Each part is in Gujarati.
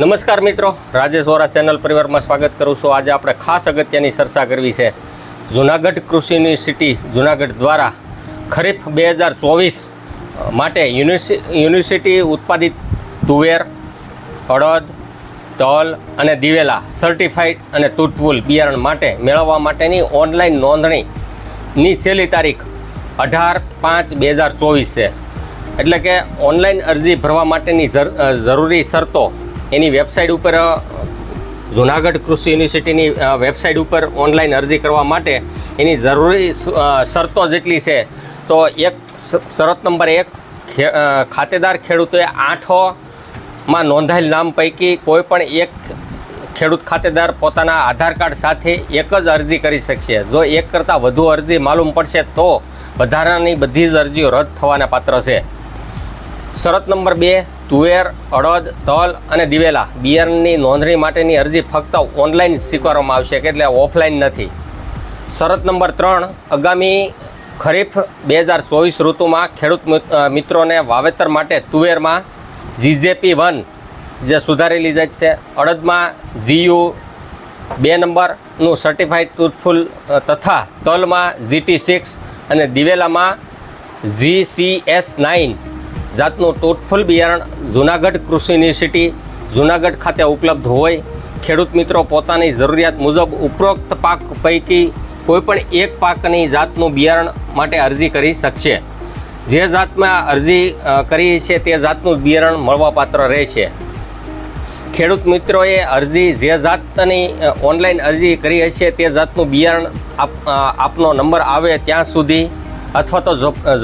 નમસ્કાર મિત્રો, રાજેશ વોરા ચેનલ પરિવારમાં સ્વાગત કરું છું. આજે આપણે ખાસ અગત્યની ચર્ચા કરવી છે. જુનાગઢ કૃષિ યુનિવર્સિટી જુનાગઢ દ્વારા ખરીફ બે હજાર ચોવીસ માટે યુનિવર્સિટી ઉત્પાદિત તુવેર અડદ તલ અને દિવેલા સર્ટિફાઈડ અને તૂટફૂલ બિયારણ માટે મેળવવા માટેની ઓનલાઈન નોંધણીની છેલ્લી તારીખ અઢાર પાંચ બે હજાર ચોવીસ છે. એટલે કે ઓનલાઈન અરજી ભરવા માટેની જર- જરૂરી શરતો એની વેબસાઇટ ઉપર જુનાગઢ કૃષિ યુનિવર્સિટીની વેબસાઇટ ઉપર ઓનલાઈન અરજી કરવા માટે એની જરૂરી શરતો જેટલી છે, તો એક શરત નંબર એક ખાતેદાર ખેડૂતોએ આઠોમાં નોંધાયેલ નામ પૈકી કોઈ પણ એક ખેડૂત ખાતેદાર પોતાના આધાર કાર્ડ સાથે એક જ અરજી કરી શકશે. જો એક કરતાં વધુ અરજી માલુમ પડશે તો વધારાની બધી જ અરજીઓ રદ થવાના પાત્ર છે. શરત નંબર બે, તુવેર, અડદ, તલ અને દિવેલા બિયરની નોંધણી માટેની અરજી ફક્ત ઓનલાઈન સ્વીકારવામાં આવશે એટલે ઓફલાઈન નથી. શરત નંબર ત્રણ, આગામી ખરીફ બે હજાર ચોવીસ ઋતુમાં ખેડૂત મિત્રોને વાવેતર માટે તુવેરમાં જીજેપી વન જે સુધારેલી જાત છે. અડદમાં જીયુ બે નંબરનું સર્ટિફાઈડ ટ્રુથફુલ તથા તલમાં જીટી સિક્સ અને દિવેલામાં જી સી એસ નાઇન જાતનું ટોટફુલ બિયારણ જુનાગઢ કૃષિ યુનિવર્સિટી, જુનાગઢ ખાતે ઉપલબ્ધ હોય. ખેડૂત મિત્રો, પોતાની જરૂરિયાત મુજબ ઉપરોક્ત પાક પૈકી કોઈપણ એક પાકની જાતનું બિયારણ માટે અરજી કરી શકશે. જે જાતમાં અરજી કરી છે તે જાતનું બિયારણ મળવાપાત્ર રહેશે. ખેડૂત મિત્રોએ અરજી જે જાતની ઓનલાઈન અરજી કરી હશે તે જાતનું બિયારણ આપ આપનો નંબર આવે ત્યાં સુધી અથવા તો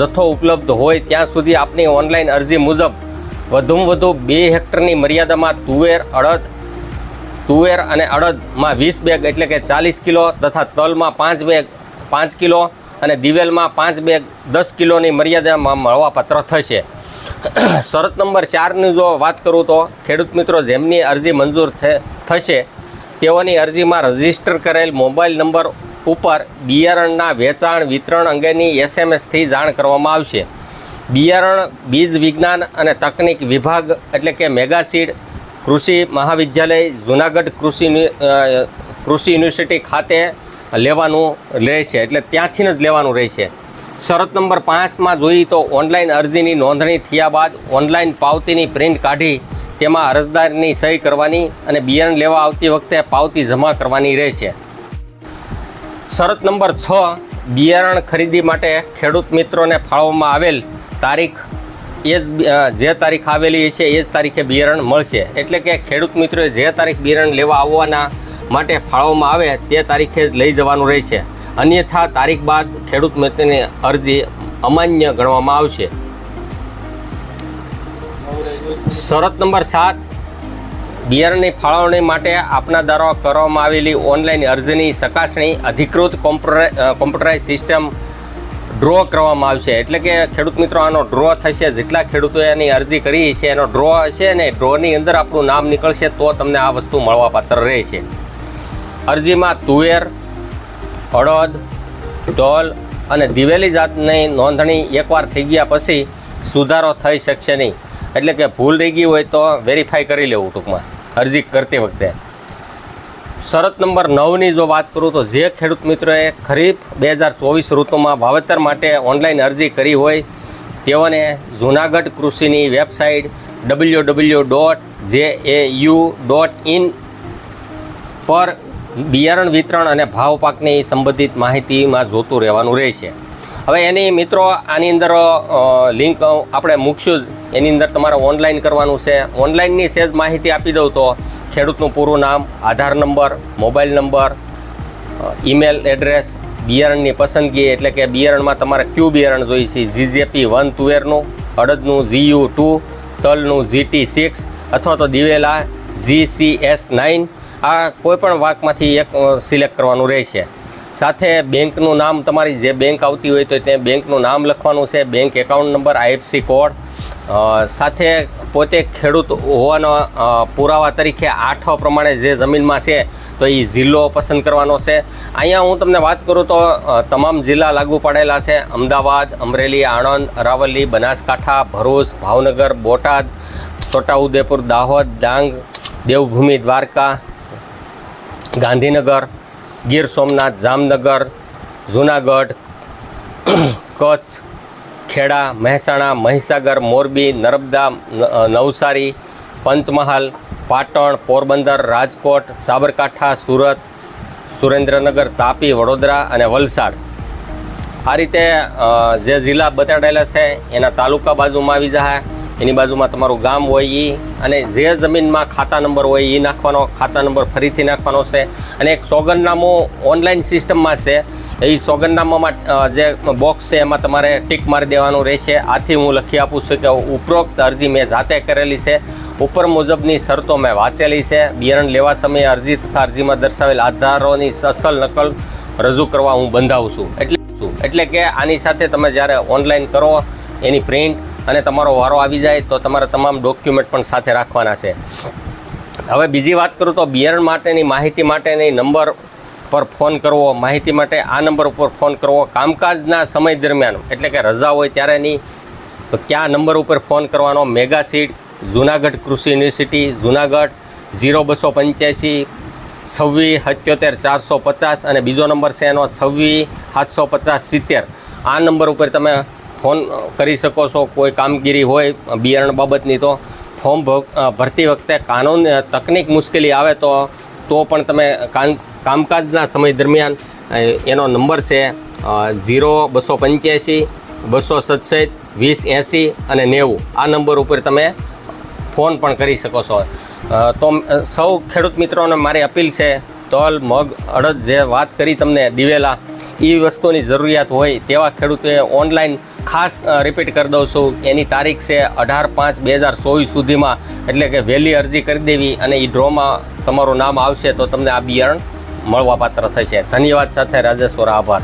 જથ્થો ઉપલબ્ધ હોય ત્યાં સુધી આપની ઓનલાઈન અરજી મુજબ વધુમાં વધુ બે હેક્ટરની મર્યાદામાં તુવેર અડદ, તુવેર અને અડદમાં વીસ બેગ એટલે કે ચાલીસ કિલો તથા તલમાં પાંચ બેગ, પાંચ કિલો અને દિવેલમાં પાંચ બેગ દસ કિલોની મર્યાદામાં મળવાપાત્ર થશે. શરત નંબર ચારની જો વાત કરું તો ખેડૂત મિત્રો જેમની અરજી મંજૂર થશે, તેઓની અરજીમાં રજિસ્ટર કરેલ મોબાઈલ નંબર ઉપર બિયારણના વેચાણ વિતરણ અંગેની એસએમએસથી જાણ કરવામાં આવશે. બિયારણ, બીજ વિજ્ઞાન અને તકનિક વિભાગ એટલે કે મેગાસીડ કૃષિ મહાવિદ્યાલય જુનાગઢ કૃષિ કૃષિ યુનિવર્સિટી ખાતે લેવાનું રહેશે, એટલે ત્યાંથી જ લેવાનું રહેશે. શરત નંબર પાંચમાં જોઈએ તો ઓનલાઈન અરજીની નોંધણી થયા બાદ ઓનલાઈન પાવતીની પ્રિન્ટ કાઢી તેમાં અરજદારની સહી કરવાની અને બિયારણ લેવા આવતી વખતે પાવતી જમા કરવાની રહેશે. શરત નંબર છ, બિયારણ ખરીદી માટે ખેડૂત મિત્રોને ફાળવવામાં આવેલ તારીખ એ જ જે તારીખ આવેલી છે એ જ તારીખે બિયારણ મળશે. એટલે કે ખેડૂત મિત્રોએ જે તારીખ બિયારણ લેવા આવવાના માટે ફાળવવામાં આવે તે તારીખે જ લઈ જવાનું રહેશે. અન્યથા તારીખ બાદ ખેડૂત મિત્રની અરજી અમાન્ય ગણવામાં આવશે. શરત નંબર સાત, બિયારણની ફાળવણી માટે આપના દ્વારા કરવામાં આવેલી ઓનલાઈન અરજીની ચકાસણી અધિકૃત કોમ્પ્યુટર કોમ્પ્યુટરાઇઝ સિસ્ટમ ડ્રો કરવામાં આવશે. એટલે કે ખેડૂત મિત્રો, આનો ડ્રો થશે. જેટલા ખેડૂતોએ એની અરજી કરી છે, એનો ડ્રો હશે ને ડ્રોની અંદર આપણું નામ નીકળશે, તો તમને આ વસ્તુ મળવાપાત્ર રહેશે. અરજીમાં તુવેર અડદ ઢોલ અને દિવેલી જાતની નોંધણી એકવાર થઈ ગયા પછી સુધારો થઈ શકશે નહીં. એટલે કે ભૂલ રહી ગઈ હોય તો વેરીફાઈ કરી લેવું ટૂંકમાં. અરજી કરતી વખતે. શરત નંબર નવની જો વાત કરું તો જે ખેડૂત મિત્રોએ ખરીફ બે હજાર ચોવીસ ઋતુમાં વાવેતર માટે ઓનલાઈન અરજી કરી હોય, તેઓને Junagadh કૃષિની website W W dot J A U dot in પર બિયારણ વિતરણ અને ભાવ પાકની સંબંધિત માહિતીમાં જોતું રહેવાનું રહેશે. હવે એની મિત્રો આની અંદર લિંક આપણે મૂકશું જ. એની અંદર તમારે ઓનલાઈન કરવાનું છે. ઓનલાઈનની સેજ માહિતી આપી દઉં તો ખેડૂતનું પૂરું નામ, Aadhaar number, mobile number email address બિયારણની પસંદગી એટલે કે બિયારણમાં તમારે ક્યુ બિયારણ જોઈએ છે? જીજેપી વન તુવેરનું અડદનું જીયુ ટુ, તલનું જીટી સિક્સ અથવા તો દિવેલા જી એસ નાઇન આ કોઈપણ વાંકમાંથી એક સિલેક્ટ કરવાનું રહેશે. સાથે બેંકનું નામ તમારી જે બેંક આવતી હોય તો તે બેંકનું નામ લખવાનું છે, bank account number IFC code. સાથે પોતે ખેડૂત હોવાનો પુરાવા તરીકે આઠ પ્રમાણે જે જમીનમાં છે, તો એ જિલ્લો પસંદ કરવાનો છે. અહીંયા હું તમને વાત કરું તો તમામ જિલ્લા લાગુ પડેલા છે. અમદાવાદ, અમરેલી, આણંદ અરાવલી બનાસકાંઠા, ભરૂચ, ભાવનગર, બોટાદ, છોટાઉદેપુર, દાહોદ, ડાંગ, દેવભૂમિ, દ્વારકા ગાંધીનગર, ગીર સોમનાથ, જામનગર, જુનાગઢ, કચ્છ, ખેડા, મહેસાણા, મહીસાગર, મોરબી, નર્મદા નવસારી, પંચમહાલ, પાટણ, પોરબંદર, રાજકોટ, સાબરકાંઠા, સુરત, સુરેન્દ્રનગર, તાપી, વડોદરા અને વલસાડ. આ રીતે જે જિલ્લા બતાડેલા છે, એના તાલુકા બાજુમાં આવી જાય એની બાજુમાં તમારું ગામ હોય એ અને જે જમીનમાં ખાતા નંબર હોય એ નાખવાનો, ખાતા નંબર ફરીથી નાખવાનો છે. અને એક સોગંદનામું ઓનલાઈન સિસ્ટમમાં છે. એ સોગંદનામામાં જે બોક્સ છે એમાં તમારે ટીક મારી દેવાનું રહેશે. આથી હું લખી આપું છું કે ઉપરોક્ત અરજી મેં જાતે કરેલી છે. ઉપર મુજબની શરતો મેં વાંચેલી છે. બિયારણ લેવા સમયે અરજી તથા અરજીમાં દર્શાવેલ આધારોની અસલ નકલ રજૂ કરવા હું બંધાવું છું. એટલે એટલે કે આની સાથે તમે જ્યારે ઓનલાઈન કરો, એની પ્રિન્ટ અને તમારો વારો આવી જાય તો તમારે તમામ ડોક્યુમેન્ટ પણ સાથે રાખવાના છે. હવે બીજી વાત કરું તો બિયારણ માટેની માહિતી માટેની નંબર પર ફોન કરવો, માહિતી માટે આ નંબર ઉપર ફોન કરવો, કામકાજના સમય દરમિયાન, એટલે કે રજા હોય ત્યારે નહીં તો કયા નંબર ઉપર ફોન કરવાનો? મેગા સીડ જુનાગઢ કૃષિ યુનિવર્સિટી, જુનાગઢ ઝીરો બસો પંચ્યાસી છવ્વીસ સત્યોતેર ચારસો પચાસ અને બીજો નંબર છે એનો છવ્વીસ સાતસો પચાસ સિત્તેર. આ નંબર ઉપર તમે ફોન કરી શકો છો, કોઈ કામગીરી હોય, બિયારણ બાબતની તો ફોર્મ ભરતી વખતે કાનૂન તકનિક મુશ્કેલી આવે તો તો પણ તમે કામ કામકાજના સમય દરમિયાન એનો નંબર છે ઝીરો બસો પંચ્યાસી, બસો સડસઠ, વીસ એંસી અને નેવું. આ નંબર ઉપર તમે ફોન પણ કરી શકો છો. તો સૌ ખેડૂત મિત્રોને મારી અપીલ છે, તલ, મગ, અડદ જે વાત કરી તમને દિવેલા એ વસ્તુની જરૂરિયાત હોય તેવા ખેડૂતોએ ઓનલાઈન ખાસ રિપીટ કરી દઉં છું. એની તારીખ છે અઢાર પાંચ બે હજાર ચોવીસ સુધીમાં. એટલે કે વહેલી અરજી કરી દેવી અને એ ડ્રોમાં તમારું નામ આવશે તો તમને આ બિયારણ મળવાપાત્ર થશે. ધન્યવાદ સાથે, રાજેશ્વર, આભાર.